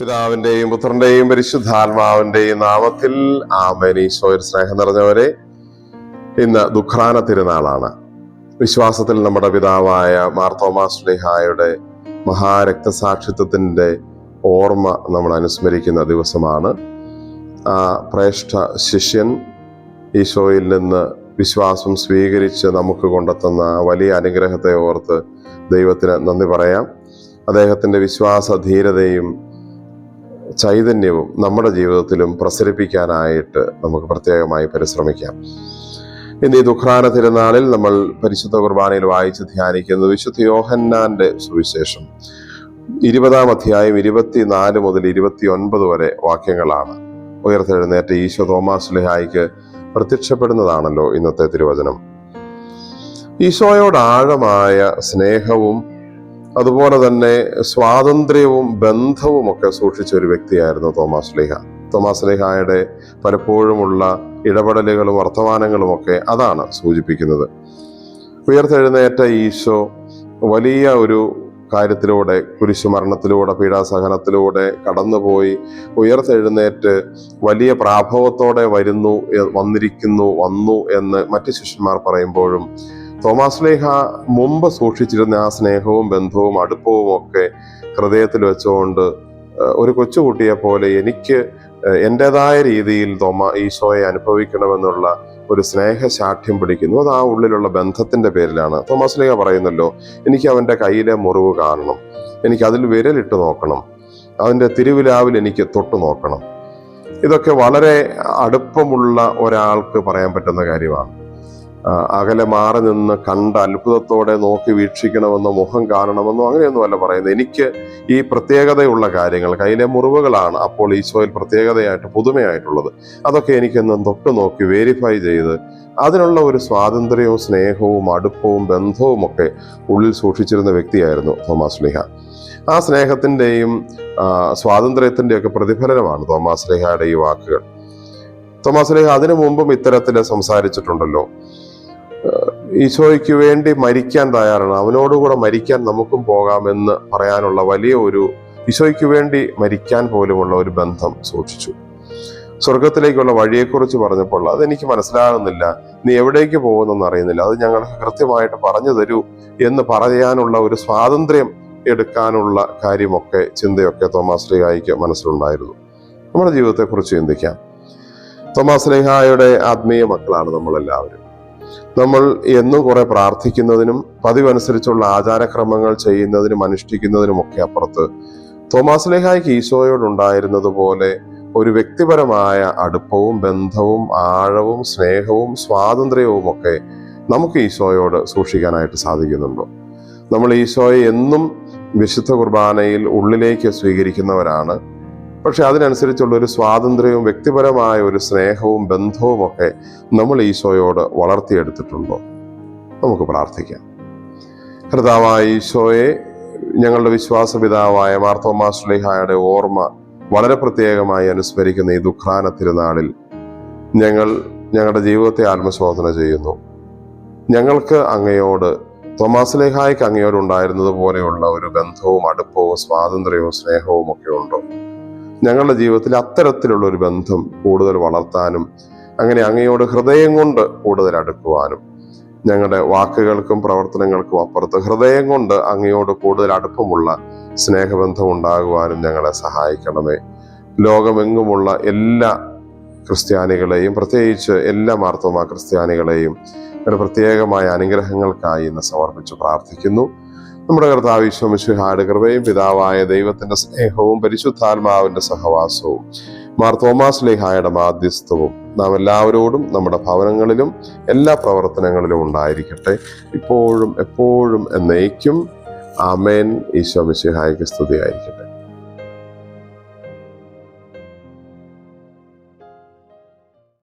പിതാവിന്റെയും പുത്രന്റെയും പരിശുദ്ധാത്മാവിന്റെയും നാമത്തിൽ ആമേൻ. ഈശോയിൽ സ്നേഹം നിറഞ്ഞവരെ ഇന്ന് ദുഃഖാന തിരുനാളാണ്. വിശ്വാസത്തിൽ നമ്മുടെ പിതാവായ മാർത്തോമാ സ്ലേഹായുടെ മഹാരക്തസാക്ഷിത്വത്തിന്റെ ഓർമ്മ നമ്മൾ അനുസ്മരിക്കുന്ന ദിവസമാണ്. ആ ശ്രേഷ്ഠ ശിഷ്യൻ ഈശോയിൽ നിന്ന് വിശ്വാസം സ്വീകരിച്ച് നമുക്ക് കൊണ്ടെത്തുന്ന വലിയ അനുഗ്രഹത്തെ ഓർത്ത് ദൈവത്തിന് നന്ദി പറയാം. അദ്ദേഹത്തിന്റെ വിശ്വാസ ധീരതയും ചൈതന്യവും നമ്മുടെ ജീവിതത്തിലും പ്രസരിപ്പിക്കാനായിട്ട് നമുക്ക് പ്രത്യേകമായി പരിശ്രമിക്കാം. ഇന്ന് ഈ ദുഃഖാന തിരുനാളിൽ നമ്മൾ പരിശുദ്ധ കുർബാനയിൽ വായിച്ച് ധ്യാനിക്കുന്നത് വിശുദ്ധ യോഹന്നാന്റെ സുവിശേഷം. ഇരുപതാം അധ്യായം ഇരുപത്തിനാല് മുതൽ ഇരുപത്തി ഒൻപത് വരെ വാക്യങ്ങളാണ്. ഉയർത്തെഴുന്നേറ്റ് ഈശോ തോമാസ് ലിഹായിക്ക് പ്രത്യക്ഷപ്പെടുന്നതാണല്ലോ ഇന്നത്തെ തിരുവചനം. ഈശോയോട് ആഴമായ സ്നേഹവും അതുപോലെ തന്നെ സ്വാതന്ത്ര്യവും ബന്ധവും ഒക്കെ സൂക്ഷിച്ച ഒരു വ്യക്തിയായിരുന്നു തോമസ് ലേഹ. തോമസ് ലേഹായുടെ പലപ്പോഴുമുള്ള ഇടപെടലുകളും വർത്തമാനങ്ങളും ഒക്കെ അതാണ് സൂചിപ്പിക്കുന്നത്. ഉയർത്തെഴുന്നേറ്റ ഈശോ വലിയ ഒരു കാര്യത്തിലൂടെ കുരിശുമരണത്തിലൂടെ പീഡാസഹനത്തിലൂടെ കടന്നുപോയി ഉയർത്തെഴുന്നേറ്റ് വലിയ പ്രാഭവത്തോടെ വരുന്നു വന്നിരിക്കുന്നു വന്നു എന്ന് മറ്റു ശിഷ്യന്മാർ പറയുമ്പോഴും തോമാസ് ലേഹ മുമ്പ് സൂക്ഷിച്ചിരുന്ന ആ സ്നേഹവും ബന്ധവും അടുപ്പവും ഒക്കെ ഹൃദയത്തിൽ വെച്ചുകൊണ്ട് ഒരു കൊച്ചുകുട്ടിയെ പോലെ എനിക്ക് എന്റെതായ രീതിയിൽ തോമ ഈശോയെ അനുഭവിക്കണമെന്നുള്ള ഒരു സ്നേഹശാഠ്യം പിടിക്കുന്നു. അത് ആ ഉള്ളിലുള്ള ബന്ധത്തിന്റെ പേരിലാണ്. തോമസ് ലേഖ പറയുന്നല്ലോ എനിക്ക് അവന്റെ കയ്യിലെ മുറിവ് കാണണം. എനിക്ക് അതിൽ വിരലിട്ട് നോക്കണം. അവന്റെ തിരുവിലാവിൽ എനിക്ക് തൊട്ടു നോക്കണം. ഇതൊക്കെ വളരെ അടുപ്പമുള്ള ഒരാൾക്ക് പറയാൻ പറ്റുന്ന കാര്യമാണ്. അകലെ മാറി നിന്ന് കണ്ട് അത്ഭുതത്തോടെ നോക്കി വീക്ഷിക്കണമെന്നോ മുഖം കാണണമെന്നോ അങ്ങനെയൊന്നുമല്ല പറയുന്നത്. എനിക്ക് ഈ പ്രത്യേകതയുള്ള കാര്യങ്ങൾ കയ്യിലെ മുറിവുകളാണ് അപ്പോൾ ഈശോയിൽ പ്രത്യേകതയായിട്ട് പുതുമയായിട്ടുള്ളത്. അതൊക്കെ എനിക്കൊന്ന് തൊട്ട് നോക്കി വെരിഫൈ ചെയ്ത് അതിനുള്ള ഒരു സ്വാതന്ത്ര്യവും സ്നേഹവും അടുപ്പവും ബന്ധവും ഒക്കെ ഉള്ളിൽ സൂക്ഷിച്ചിരുന്ന വ്യക്തിയായിരുന്നു തോമാസ് ലിഹ. ആ സ്നേഹത്തിന്റെയും സ്വാതന്ത്ര്യത്തിന്റെയൊക്കെ പ്രതിഫലനമാണ് തോമാസ് ലിഹയുടെ ഈ വാക്കുകൾ. തോമാസ് ലിഹ അതിനു മുമ്പും ഇത്തരത്തിൽ സംസാരിച്ചിട്ടുണ്ടല്ലോ. ഈശോയ്ക്ക് വേണ്ടി മരിക്കാൻ തയ്യാറാണ്. അവനോടുകൂടെ മരിക്കാൻ നമുക്കും പോകാമെന്ന് പറയാനുള്ള വലിയ ഒരു ഈശോയ്ക്ക് വേണ്ടി മരിക്കാൻ പോലുമുള്ള ഒരു ബന്ധം സൂക്ഷിച്ചു. സ്വർഗത്തിലേക്കുള്ള വഴിയെക്കുറിച്ച് പറഞ്ഞപ്പോൾ അതെനിക്ക് മനസ്സിലാകുന്നില്ല. നീ എവിടേക്ക് പോകുന്നെന്ന് അറിയുന്നില്ല. അത് ഞങ്ങൾക്ക് കൃത്യമായിട്ട് പറഞ്ഞു തരൂ എന്ന് പറയാനുള്ള ഒരു സ്വാതന്ത്ര്യം എടുക്കാനുള്ള കാര്യമൊക്കെ ചിന്തയൊക്കെ തോമാസ് ലേഹായിക്ക് മനസ്സിലുണ്ടായിരുന്നു. നമ്മുടെ ജീവിതത്തെക്കുറിച്ച് ചിന്തിക്കാം. തോമാസ് ലേഹായുടെ ആത്മീയ മക്കളാണ് നമ്മളെല്ലാവരും. നമ്മൾ എന്നും കുറെ പ്രാർത്ഥിക്കുന്നതിനും പതിവനുസരിച്ചുള്ള ആചാരക്രമങ്ങൾ ചെയ്യുന്നതിനും അനുഷ്ഠിക്കുന്നതിനും ഒക്കെ അപ്പുറത്ത് തോമാസ് ലേഹായിക്ക് ഈശോയോടുണ്ടായിരുന്നത് പോലെ ഒരു വ്യക്തിപരമായ അടുപ്പവും ബന്ധവും ആഴവും സ്നേഹവും സ്വാതന്ത്ര്യവും ഒക്കെ നമുക്ക് ഈശോയോട് സൂക്ഷിക്കാനായിട്ട് സാധിക്കുന്നുണ്ടോ. നമ്മൾ ഈശോയെ എന്നും വിശുദ്ധ കുർബാനയിൽ ഉള്ളിലേക്ക് സ്വീകരിക്കുന്നവരാണ്. പക്ഷെ അതിനനുസരിച്ചുള്ള ഒരു സ്വാതന്ത്ര്യവും വ്യക്തിപരമായ ഒരു സ്നേഹവും ബന്ധവും ഒക്കെ നമ്മൾ ഈശോയോട് വളർത്തിയെടുത്തിട്ടുണ്ടോ? നമുക്ക് പ്രാർത്ഥിക്കാം. കർത്താവായ ഈശോയെ ഞങ്ങളുടെ വിശ്വാസപിതാവായ മാർത്തോമാ ശ്ലേഹായുടെ ഓർമ്മ വളരെ പ്രത്യേകമായി അനുസ്മരിക്കുന്ന ഈ ദുഃഖാന തിരുനാളിൽ ഞങ്ങൾ ഞങ്ങളുടെ ജീവിതത്തെ ആത്മശോധന ചെയ്യുന്നു. ഞങ്ങൾക്ക് അങ്ങയോട് തോമാസ് ലേഹായ്ക്ക് അങ്ങയോട് ഉണ്ടായിരുന്നത് പോലെയുള്ള ഒരു ബന്ധവും അടുപ്പവും സ്വാതന്ത്ര്യവും സ്നേഹവും ഒക്കെ ഉണ്ടോ? ഞങ്ങളുടെ ജീവിതത്തിൽ അത്തരത്തിലുള്ള ഒരു ബന്ധം കൂടുതൽ വളർത്താനും അങ്ങനെ അങ്ങയോട് ഹൃദയം കൊണ്ട് കൂടുതൽ അടുക്കുവാനും ഞങ്ങളുടെ വാക്കുകൾക്കും പ്രവർത്തനങ്ങൾക്കും അപ്പുറത്ത് ഹൃദയം കൊണ്ട് അങ്ങയോട് കൂടുതൽ അടുപ്പമുള്ള സ്നേഹബന്ധം ഉണ്ടാകുവാനും ഞങ്ങളെ സഹായിക്കണമേ. ലോകമെങ്ങുമുള്ള എല്ലാ ക്രിസ്ത്യാനികളെയും പ്രത്യേകിച്ച് എല്ലാ മാർത്തോമാ ക്രിസ്ത്യാനികളെയും പ്രത്യേകമായ അനുഗ്രഹങ്ങൾക്കായി ഇന്ന് സമർപ്പിച്ച് പ്രാർത്ഥിക്കുന്നു. നമ്മുടെ കർത്താവ് ഈശ്വമിശുഹാട് കൃപയും പിതാവായ ദൈവത്തിന്റെ സ്നേഹവും പരിശുദ്ധാത്മാവിന്റെ സഹവാസവും മാർ തോമാസ് ലേഹായുടെ മാധ്യസ്ഥവും നാം എല്ലാവരോടും നമ്മുടെ ഭവനങ്ങളിലും എല്ലാ പ്രവർത്തനങ്ങളിലും ഉണ്ടായിരിക്കട്ടെ. ഇപ്പോഴും എപ്പോഴും എന്നേക്കും ആമേൻ. ഈശോ മിശിഹായ്ക്ക് സ്തുതിയായിരിക്കട്ടെ.